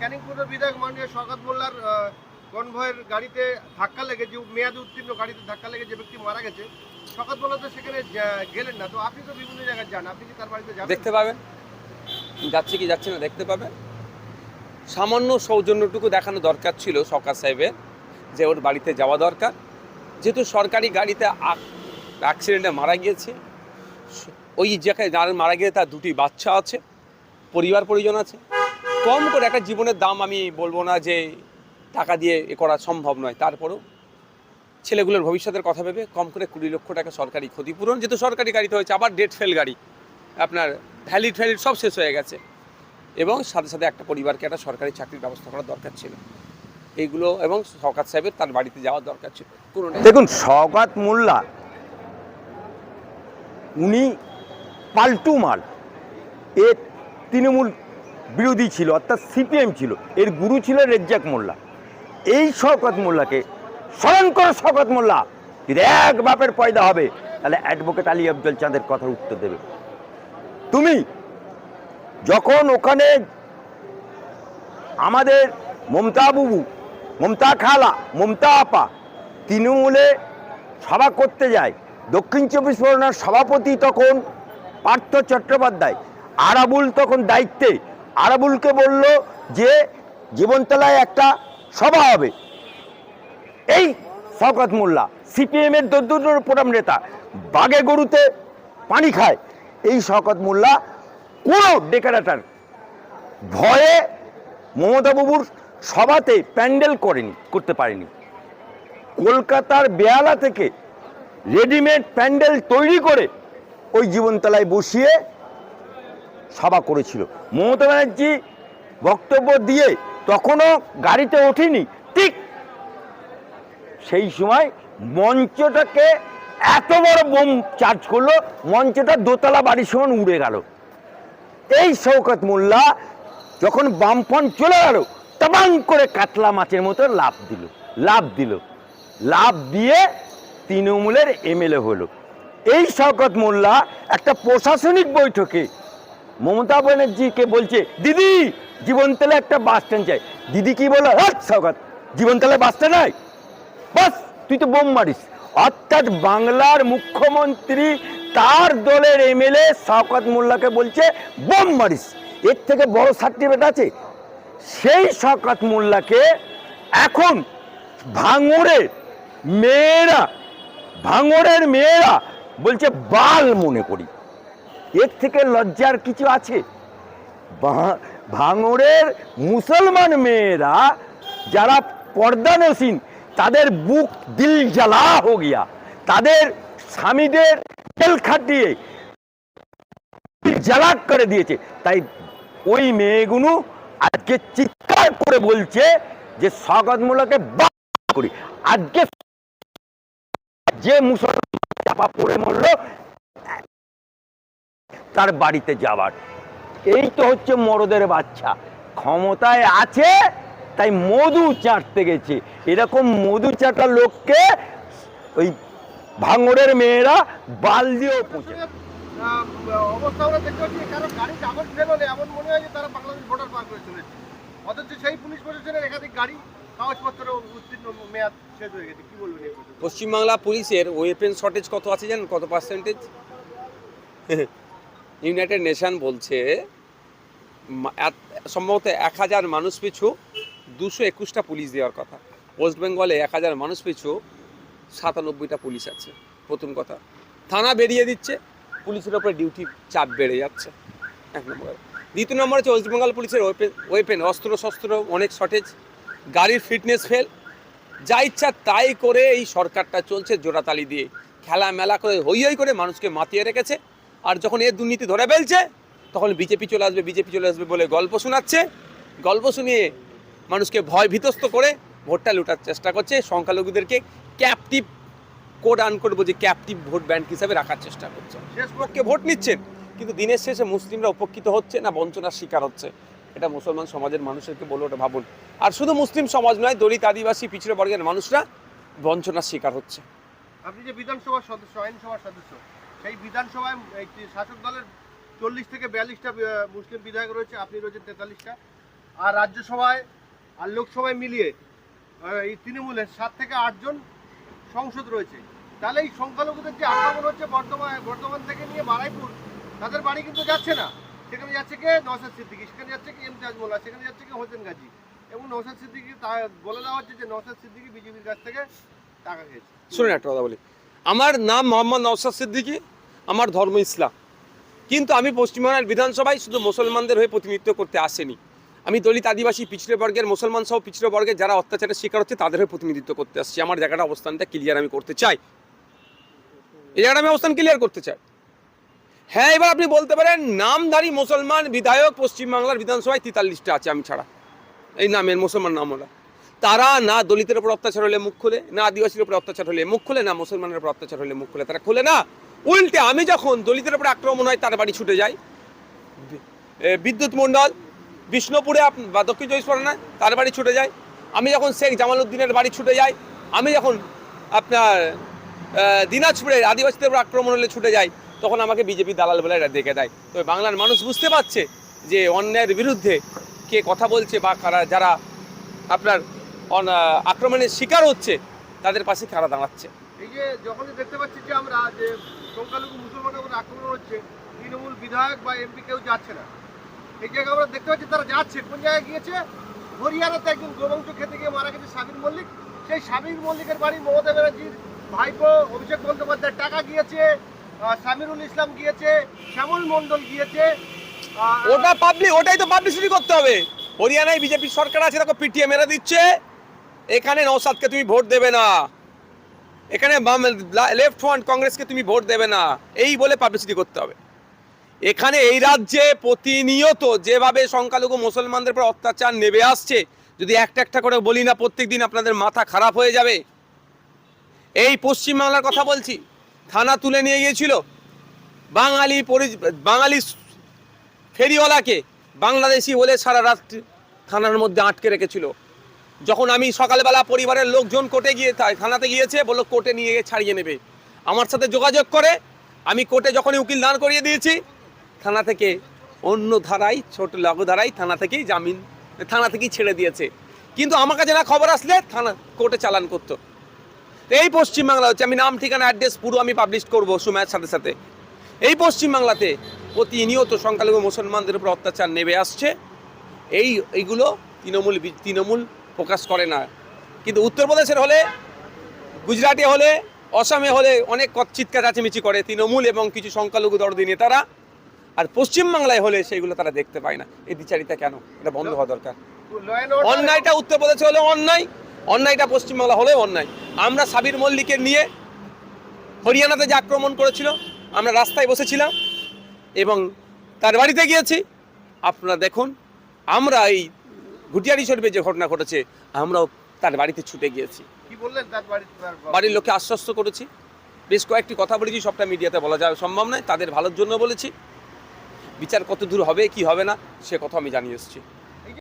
ক্যানিং বিধায়ক মাননীয় শওকত মোল্লার কনভয়ের গাড়িতে ধাক্কা লেগে যে মেয়াদে উত্তীর্ণ গাড়িতে ধাক্কা লেগে যে ব্যক্তি মারা গেছে। শওকত মোল্লা তো সেখানে গেলেন না। তো আপনি তো বিভিন্ন জায়গায় যান, আপনি কি তার বাড়িতে যাবেন? দেখতে পাবেন। যাচ্ছে কি যাচ্ছে না, দেখতে পাবেন। সামান্য সৌজন্যটুকু দেখানো দরকার ছিল সরকার সাহেবের, যে ওর বাড়িতে যাওয়া দরকার। যেহেতু সরকারি গাড়িতে অ্যাক্সিডেন্টে মারা গিয়েছে ওই জায়গায় যার মারা গিয়ে তার দুটি বাচ্চা আছে পরিবার পরিজন আছে। কম করে একটা জীবনের দাম আমি বলব না যে টাকা দিয়ে এ করা সম্ভব নয়। তারপরেও ছেলেগুলোর ভবিষ্যতের কথা ভেবে কম করে কুড়ি লক্ষ টাকা সরকারি ক্ষতিপূরণ, যেহেতু সরকারি গাড়িতে হয়েছে, আবার ডেট ফেল গাড়ি, আপনার ভ্যালিড ভ্যালিড সব শেষ হয়ে গেছে। এবং সাথে সাথে একটা পরিবারকে একটা সরকারি চাকরির ব্যবস্থা করা দরকার ছিল। এইগুলো এবং সরকার সাহেবের তার বাড়িতে যাওয়ার দরকার ছিল। দেখুন, শওকাত মোল্লা, উনি পাল্টু মাল। এর তৃণমূল বিরোধী ছিল, অর্থাৎ সিপিএম ছিল, এর গুরু ছিল রেজ্জাক মোল্লা। এই শওকত মোল্লাকে স্মরণ করে শওকত মোল্লা, যদি এক বাপের পয়দা হবে, তাহলে অ্যাডভোকেট আলী আফজল চাঁদের কথার উত্তর দেবে। তুমি যখন ওখানে আমাদের মমতা বুবু, মমতা খালা, মমতা আপা তৃণমূলে সভা করতে যায়, দক্ষিণ চব্বিশ পরগনার সভাপতি তখন পার্থ চট্টোপাধ্যায় আরাবুল তখন দায়িত্বে আরাবুলকে বলল যে জীবনতলায় একটা সভা হবে। এই শওকত মোল্লা সিপিএমের দদ্দুর প্রধান নেতা বাগে গরুতে পানি খায়। এই শওকত মোল্লা কোনো ডেকারেটার ভয়ে মমতা বাবুর সভাতে প্যান্ডেল করেনি, করতে পারেনি। কলকাতার বেয়ালা থেকে রেডিমেড প্যান্ডেল তৈরি করে ওই জীবনতলায় বসিয়ে সভা করেছিল। মমতা ব্যানার্জি বক্তব্য দিয়ে তখনও গাড়িতে ওঠেনি। ঠিক সেই সময় মঞ্চটাকে এত বড় বোম চার্জ করল, মঞ্চটা দোতলা বাড়ির সমান উড়ে গেল। এই শৌকত মোল্লা যখন বামফন চলে গেল, তাবাং করে কাতলা মাছের মতো লাভ দিল লাভ দিল। লাভ দিয়ে তৃণমূলের এমএলএ হলো। এই শওকত মোল্লা একটা প্রশাসনিক বৈঠকে মমতা ব্যানার্জিকে বলছে, দিদি, জীবনতলে একটা বাস স্ট্যান্ড চাই। দিদি কি বলো হ্যাঁ শওকত জীবনতলে বাস স্ট্যান্ড নাই? বাস, তুই তো বোম মারিস। অর্থাৎ বাংলার মুখ্যমন্ত্রী তার দলের এমএলএ শওকত মোল্লাকে বলছে, বোম মারিস। এর থেকে বড় সার্টিফিকেট আছে। সেই শওকত মোল্লাকে এখন ভাঙড়ের মেয়েরা ভাঙড়ের মেয়েরা বলছে, বাল মনে করি। এর থেকে লজ্জার কিছু আছে? ভাঙড়ের মুসলমান মেয়েরা যারা পর্দানসীন তাদের বুক দিল জ্বালা হো গিয়া। তাদের স্বামীদের তেল খাটিয়ে জ্বালাক করে দিয়েছে। তাই ওই মেয়েগুলো আজকে চিৎকার করে বলছে যে স্বাগতমূলকে করি। আজকে যে মুসলমান চাপা পড়ে মরল তার বাড়িতে যাওয়ার। এই তো হচ্ছে মরদের বাচ্চা। ক্ষমতায় আছে, তাই মধু চাটতে গেছে। এরকম মধু চাটা লোককে ওই ভাঙড়ের মেয়েরা বাল দিয়েও পৌঁছে পশ্চিমবাংলা পুলিশের ওয়েপেন শর্টেজ কত আছে জানেন? কত পার্সেন্টেজ ইউনাইটেড নেশন বলছে সম্ভবত এক হাজার মানুষ পিছু দুশো একুশটা পুলিশ দেওয়ার কথা। ওয়েস্ট বেঙ্গলে এক হাজার মানুষ পিছু সাতানব্বইটা পুলিশ আছে, প্রথম কথা। থানা বেরিয়ে দিচ্ছে, পুলিশের ওপরে ডিউটি চাপ বেড়ে যাচ্ছে, এক নম্বর। দ্বিতীয় নম্বর হচ্ছে ওয়েস্ট বেঙ্গল পুলিশের ওয়েপেন ওয়েপেন অস্ত্র শস্ত্র অনেক শর্টেজ গাড়ির ফিটনেস ফেল যা ইচ্ছা তাই করে এই সরকারটা চলছে, জোড়াতালি দিয়ে। খেলা মেলা করে হই হই করে মানুষকে মাতিয়ে রেখেছে। আর যখন এর দুর্নীতি ধরে ফেলছে তখন বিজেপি চলে আসবে বিজেপি চলে আসবে বলে গল্প শোনাচ্ছে। গল্প শুনিয়ে মানুষকে ভয় ভীতস্ত করে ভোটটা লুটার চেষ্টা করছে। সংখ্যালঘুদেরকে ক্যাপটিভ কোড আন করব যে ক্যাপটিভ ভোট ব্যাংক হিসাবে রাখার চেষ্টা করছে। শেষ পক্ষে ভোট নিচ্ছেন কিন্তু দিনের শেষে মুসলিমরা উপকৃত হচ্ছে না বঞ্চনার শিকার হচ্ছে। এটা মুসলমান সমাজের মানুষদেরকে বলে ওটা ভাবুন। আর শুধু মুসলিম সমাজ নয় দলিত আদিবাসী পিছিয়ে বর্গের মানুষরা বঞ্চনার শিকার হচ্ছে। আপনি যে বিধানসভার সদস্য আইনসভার সদস্য সেই বিধানসভায়, এই শাসক দলের চল্লিশ থেকে বিয়াল্লিশটা মুসলিম বিধায়ক রয়েছে, আপনি রয়েছেন তেতাল্লিশটা। আর রাজ্যসভায় আর লোকসভায় মিলিয়ে এই তৃণমূলের সাত থেকে আটজন সংসদ রয়েছে। তাহলে এই সংখ্যালঘুদের যে আক্রমণ হচ্ছে বর্ধমান বর্ধমান থেকে নিয়ে বারাইপুর তাদের বাড়ি কিন্তু যাচ্ছে না। সেখানে যাচ্ছে কে? নওশাদ সিদ্দিকি। সেখানে যাচ্ছে কি? এম তাজমোল্লা সেখানে যাচ্ছে কি? হোসেন গাজী। এবং নওশাদ সিদ্দিকি বলে দেওয়া হচ্ছে যে নওশাদ সিদ্দিকি বিজেপির কাছ থেকে টাকা খেয়েছে। শুনুন একটা কথা বলি। আমার নাম মোহাম্মদ নওসাদ সিদ্দিকী, আমার ধর্ম ইসলাম। কিন্তু আমি পশ্চিমবঙ্গের বিধানসভায় শুধু মুসলমানদের হয়ে প্রতিনিধিত্ব করতে আসেনি। আমি দলিত আদিবাসী পিছড়ে বর্গের মুসলমান সহ পিছড়ে বর্গের যারা অত্যাচারের শিকার হচ্ছে, তাদের হয়ে প্রতিনিধিত্ব করতে আসছি। আমার জায়গাটা, অবস্থানটা ক্লিয়ার আমি করতে চাই। এই জায়গাটা আমি অবস্থান ক্লিয়ার করতে চাই। হ্যাঁ এবার আপনি বলতে পারেন, নামধারী মুসলমান বিধায়ক পশ্চিমবাংলার বিধানসভায় তেতাল্লিশটা আছে আমি ছাড়া। এই নামের মুসলমান নামওয়ালা তারা না দলিতের উপর অত্যাচার হলে মুখ খুলে না আদিবাসীর উপর অত্যাচার হলে মুখ খুলে না মুসলমানের উপর অত্যাচার হলে মুখ খুলে তারা খুলে না। উল্টে আমি যখন দলিতের উপর আক্রমণ হয় তার বাড়ি ছুটে যাই। বিদ্যুৎ মণ্ডল বিষ্ণুপুরে বা দক্ষিণ চব্বিশ পরগনায় তার বাড়ি ছুটে যায় আমি যখন শেখ জামাল উদ্দিনের বাড়ি ছুটে যাই আমি যখন আপনার আহ, দিনাজপুরে আদিবাসীদের উপর আক্রমণ হলে ছুটে যাই তখন আমাকে বিজেপি দালাল বলে এরা দেখে দেয়। তবে বাংলার মানুষ বুঝতে পারছে যে অন্যায়ের বিরুদ্ধে কে কথা বলছে বা কারা যারা আপনার আক্রমণের শিকার হচ্ছে তাদের পাশে কারা দাঁড়াচ্ছে। এই যে যখনই দেখতে পাচ্ছি যে আমরা যে সংখ্যালঘু মুসলমানের উপর আক্রমণ হচ্ছে তৃণমূল বিধায়ক বা এমপি কেউ যাচ্ছে না। এই জায়গায় আমরা দেখতে পাচ্ছি তারা যাচ্ছে। কোন জায়গায় গিয়েছে? হরিয়ানাতে একজন খেতে গিয়ে মারা গেছে সাবির মল্লিক। সেই সাবির মল্লিকের বাড়ি মমতা ব্যানার্জির ভাইপো অভিষেক বন্দ্যোপাধ্যায় টাকা গিয়েছে সামিরুল ইসলাম গিয়েছে শ্যামল মণ্ডল গিয়েছে ওটা পাবলিক ওটাই তো পাবলিসিটি করতে হবে। হরিয়ানায় বিজেপি সরকার আছে দেখো পিটিএ মেরে দিচ্ছে। এখানে নৌসাদকে তুমি ভোট দেবে না। এখানে লেফট ফ্রন্ট কংগ্রেসকে তুমি ভোট দেবে না। এই বলে পাবলিসিটি করতে হবে। এখানে এই রাজ্যে প্রতিনিয়ত যেভাবে সংখ্যালঘু মুসলমানদের উপর অত্যাচার নেমে আসছে, যদি একটা একটা করে বলি না প্রত্যেক দিন আপনাদের মাথা খারাপ হয়ে যাবে। এই পশ্চিমবাংলার কথা বলছি, থানা তুলে নিয়ে গিয়েছিল। বাঙালি পরি- বাঙালি ফেরিওয়ালাকে বাংলাদেশি বলে সারা রাত থানার মধ্যে আটকে রেখেছিল। যখন আমি সকালবেলা পরিবারের লোকজন কোর্টে গিয়ে থানাতে গিয়েছে, বলল কোর্টে নিয়ে গিয়ে ছাড়িয়ে নেবে। আমার সাথে যোগাযোগ করে, আমি কোর্টে যখনই উকিল দান করিয়ে দিয়েছি, থানা থেকে অন্য ধারায়, ছোট লঘু ধারায় থানা থেকেই জামিন, থানা থেকেই ছেড়ে দিয়েছে। কিন্তু আমার কাছে না খবর আসলে থানা কোর্টে চালান করতো। এই পশ্চিমবাংলা হচ্ছে, আমি নাম, ঠিকানা, অ্যাড্রেস পুরো আমি পাবলিশ করব সময়ের সাথে সাথে। এই পশ্চিমবাংলাতে প্রতিনিয়ত সংখ্যালঘু মুসলমানদের উপর অত্যাচার নেমে আসছে। এই, এইগুলো তৃণমূল তৃণমূল প্রকাশ করে না। কিন্তু উত্তরপ্রদেশের হলে, গুজরাটে হলে, অসমে হলে অনেক চিৎকার চাচিমিচি করে তৃণমূল এবং কিছু সংখ্যালঘু দরদি নেতারা। আর পশ্চিমবাংলায় হলে সেইগুলো তারা দেখতে পায় না। এই দ্বিচারিতা কেন? এটা বন্ধ হওয়া দরকার। অন্যায়টা উত্তরপ্রদেশে হলেও অন্যায়। অন্যায়টা পশ্চিমবাংলা হলেও অন্যায়। আমরা সাবির মল্লিকের নিয়ে হরিয়ানাতে যে আক্রমণ করেছিল, আমরা রাস্তায় বসেছিলাম এবং তার বাড়িতে গিয়েছি। আপনারা দেখুন, আমরা এই ঘুটিয়ারি শরীফে যে ঘটনা ঘটেছে আমরাও তার বাড়িতে ছুটে গিয়েছি। কি বললেন তার? বাড়ির লোককে আশ্বস্ত করেছি। বেশ কয়েকটি কথা বলেছি সবটা মিডিয়াতে বলা যাওয়া সম্ভব নয়। তাদের ভালোর জন্য বলেছি। বিচার কত দূর হবে কি হবে না সে কথা আমি জানিয়ে এসেছি।